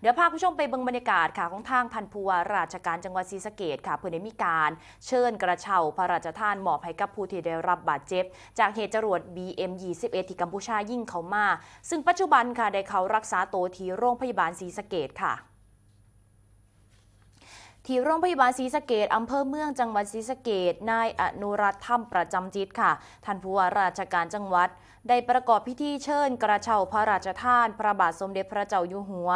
เดี๋ยวพาคุณผู้ชมไปเบิ่งบรรยากาศค่ะของทางพันผู้ว่าราชการจังหวัดศรีสะเกดค่ะเพื่อได้มีการเชิญกระเช้าพระราชทานมอบให้กับผู้ที่ได้รับบาดเจ็บ จากเหตุจรวด BM21 ที่กัมพูชายิ่งเขามา ซึ่งปัจจุบันค่ะได้เขารักษาตัวที่โรงพยาบาลศรีสะเกดค่ะ ที่โรงพยาบาลศรีสะเกดอำเภอเมืองจังหวัดศรีสะเกดนายอนุรัตน์ธรรมประจำจิตค่ะ ท่านผู้ว่าราชการจังหวัด ได้ประกอบพิธีเชิญ กระเช้าพระราชทาน พระบาทสมเด็จพระเจ้าอยู่หัว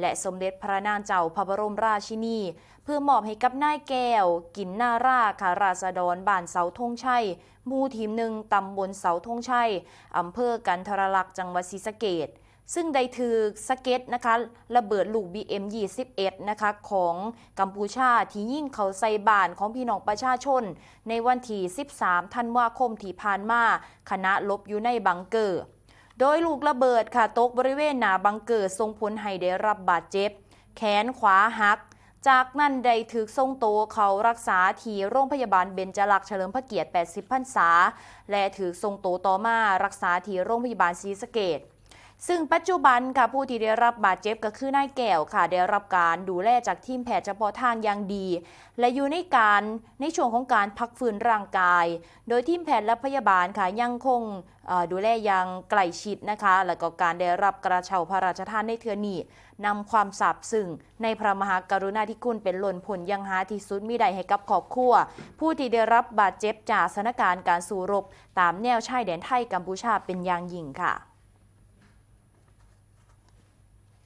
และสมเด็จพระนางเจ้าพระบรมราชินี เพื่อมอบให้กับนายแก้ว กินนาราค่ะราษฎรบ้านเสาธงชัยมู่ทีมหนึ่งตำบลเสาธงชัยอำเภอกันทรลักษ์จังหวัดศรีสะเกด ซึ่งได้ถือสเก็ตนะคะระเบิดลูก BM21 นะคะของกัมพูชาที่ยิ่งเขาใส่บ้านของพี่น้องประชาชน ในวันที่ 13 ธันวาคมที่ผ่านมาคณะลบอยู่ในบังเกอร์ โดยลูกระเบิดค่ะตกบริเวณหน้าบังเกอร์ส่งผลให้ได้รับบาดเจ็บ แขนขวาหัก จากนั้นได้ถึกทรงโตเขารักษาที่โรงพยาบาลเบญจลักษ์เฉลิมพระเกียรติ 80 พรรษา และถือทรงโตต่อมารักษาที่โรงพยาบาลศรีสะเกษ ซึ่งปัจจุบันค่ะผู้ที่ได้รับบาดเจ็บก็คือนายแก้วค่ะ ได้รับการดูแลจากทีมแพทย์เฉพาะทางอย่างดี และอยู่ในการในช่วงของการพักฟื้นร่างกาย โดยทีมแพทย์และพยาบาลค่ะยังคงดูแลอย่างใกล้ชิดนะคะ และก็การได้รับกระเช้าพระราชทานในเทือนี้นำความซาบซึ้งในพระมหากรุณาธิคุณเป็นล้นผลยังหาที่สุดมิได้ให้กับครอบครัว ผู้ที่ได้รับบาดเจ็บจากสถานการณ์การสู้รบ ตามแนวชายแดนไทยกัมพูชาเป็นอย่างยิ่งค่ะ